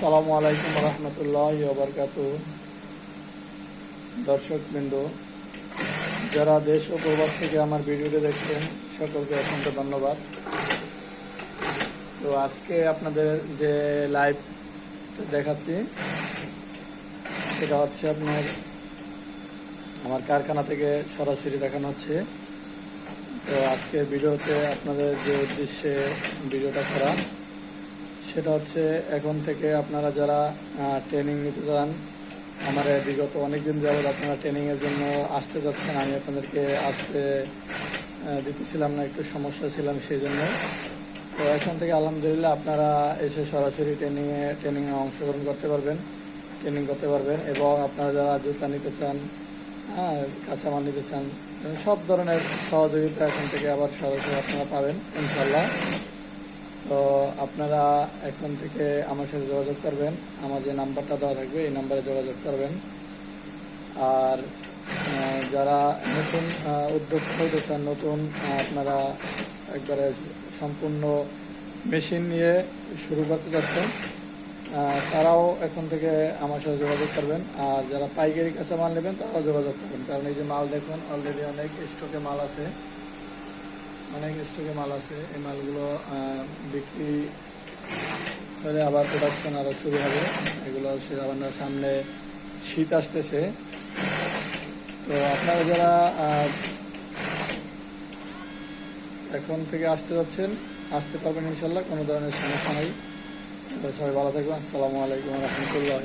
আসসালামু আলাইকুম রহমতুল্লাহ বরকাত দর্শক বিন্দু যারা দেশ ও প্রবাস থেকে আমার ভিডিওটি দেখছেন, সকলকে অত্যন্ত ধন্যবাদ। তো আজকে আপনাদের যে লাইভ দেখাচ্ছি, সেটা হচ্ছে আপনার আমার কারখানা থেকে সরাসরি দেখানো হচ্ছে। তো আজকের ভিডিওতে আপনাদের যে উদ্দেশ্যে ভিডিওটা করা সেটা হচ্ছে এখন থেকে আপনারা যারা ট্রেনিং নিতে চান আমার বিগত অনেকদিন যাবৎ আপনারা ট্রেনিংয়ের জন্য আসতে যাচ্ছেন, আমি আপনাদেরকে আসতে দিতেছিলাম না, একটু সমস্যা ছিলাম সেই জন্য তো এখন থেকে আলহামদুলিল্লাহ আপনারা এসে সরাসরি ট্রেনিংয়ে ট্রেনিংয়ে অংশগ্রহণ করতে পারবেন ট্রেনিং করতে পারবেন এবং আপনারা যারা জুতা নিতে চান হ্যাঁ কাঁচামাল নিতে চান, সব ধরনের সহযোগিতা এখন থেকে আবার সরাসরি আপনারা পাবেন ইনশাল্লাহ তো আপনারা এখন থেকে আমার সাথে যোগাযোগ করবেন। আমার যে নাম্বারটা দেওয়া থাকবে, এই নাম্বারে যোগাযোগ করবেন। আর যারা নতুন উদ্যোক্তা হইতে নতুন আপনারা একবারে সম্পূর্ণ মেশিন নিয়ে শুরু করতে যাচ্ছেন তারাও এখন থেকে আমার সাথে যোগাযোগ করবেন। আর যারা পাইকারি কাঁচা মাল নেবেন, তারাও যোগাযোগ করবেন। কারণ এই যে মাল দেখুন অলরেডি অনেক স্টকে মাল আছে। অনেক স্টকে মাল আছে। এই মালগুলো বিক্রি করে আবার প্রোডাকশন আরও শুরু হবে। এগুলো হচ্ছে আপনার সামনে শীত আসতেছে। তো আপনারা যারা এখন থেকে আসতে যাচ্ছেন, আসতে পারবেন ইনশাল্লাহ কোনো ধরনের সমস্যা নেই। সবাই ভালো থাকবেন। আসসালামু আলাইকুম রহমতুল্লাহ